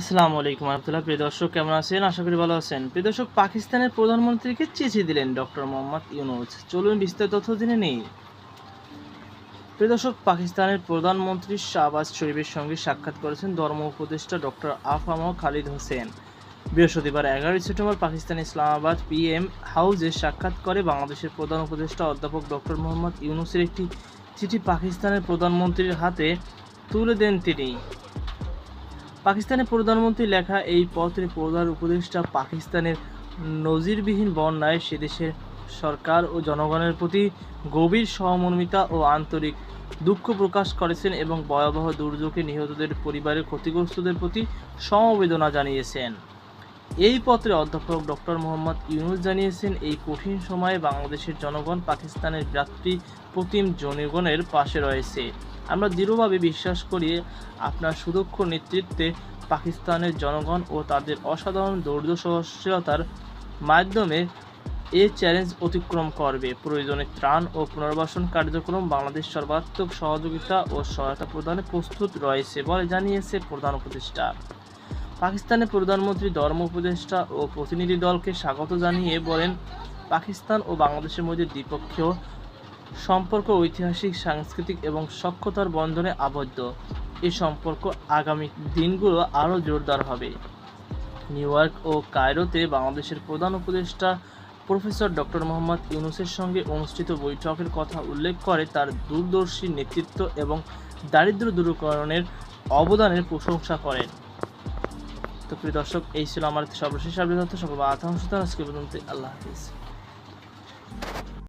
আসসালামু আলাইকুম রহমতুল্লাহ প্রিয় দর্শক, কেমন আছেন? আশা করি ভালো আছেন। প্রিয় দর্শক, পাকিস্তানের প্রধানমন্ত্রীকে চিঠি দিলেন ডক্টর মোহাম্মদ ইউনুস। চলুন বিস্তারিত তথ্য জেনে নেই। প্রিয় দর্শক, পাকিস্তানের প্রধানমন্ত্রী শাহবাজ শরীফের সঙ্গে সাক্ষাৎ করেছেন ধর্ম উপদেষ্টা ডক্টর আফাম খালিদ হোসেন। বৃহস্পতিবার এগারোই সেপ্টেম্বর পাকিস্তান ইসলামাবাদ পিএম হাউজে সাক্ষাৎ করে বাংলাদেশের প্রধান উপদেষ্টা অধ্যাপক ডক্টর মোহাম্মদ ইউনুসের একটি চিঠি পাকিস্তানের প্রধানমন্ত্রীর হাতে তুলে দেন তিনি। পাকিস্তানের প্রধানমন্ত্রী লেখা এই পত্রে প্রধান উপদেষ্টা পাকিস্তানের নজিরবিহীন বন্যায় সেদেশের সরকার ও জনগণের প্রতি গভীর সহমর্মিতা ও আন্তরিক দুঃখ প্রকাশ করেছেন এবং ভয়াবহ দুর্যোগে নিহতদের পরিবারের ক্ষতিগ্রস্তদের প্রতি সমবেদনা জানিয়েছেন। এই পত্রে অধ্যাপক ডক্টর মোহাম্মদ ইউনুস জানিয়েছেন, এই কঠিন সময়ে বাংলাদেশের জনগণ পাকিস্তানের ভ্রাতৃ প্রতিম জনগণের পাশে রয়েছে। আমরা দৃঢ়ভাবে বিশ্বাস করি আপনার সুদক্ষ নেতৃত্বে পাকিস্তানের জনগণ ও তাদের অসাধারণ ধৈর্য সহনশীলতার মাধ্যমে এ চ্যালেঞ্জ অতিক্রম করবে। প্রয়োজনে ত্রাণ ও পুনর্বাসন কার্যক্রম বাংলাদেশ সর্বাত্মক সহযোগিতা ও সহায়তা প্রদানে প্রস্তুত রয়েছে বলে জানিয়েছে প্রধান উপদেষ্টা। পাকিস্তানের প্রধানমন্ত্রী, ধর্ম উপদেষ্টা ও প্রতিনিধি দলকে স্বাগত জানিয়ে বলেন, পাকিস্তান ও বাংলাদেশের মধ্যে দ্বিপক্ষীয় সম্পর্ক ঐতিহাসিক, সাংস্কৃতিক এবং সক্ষতার বন্ধনে আবদ্ধ। এই সম্পর্ক আগামী দিনগুলো আরও জোরদার হবে। নিউ ইয়র্ক ও কায়রোতে বাংলাদেশের প্রধান উপদেষ্টা প্রফেসর ডক্টর মোহাম্মদ ইউনুসের সঙ্গে অনুষ্ঠিত বৈঠকের কথা উল্লেখ করে তার দূরদর্শী নেতৃত্ব এবং দারিদ্র দূরীকরণের অবদানের প্রশংসা করেন। তো প্রিয় দর্শক, এই ছিল আমার সর্বশেষ তথ্য। সকল আতঙ্ক আজকে পর্যন্ত আল্লাহ হাফিজ।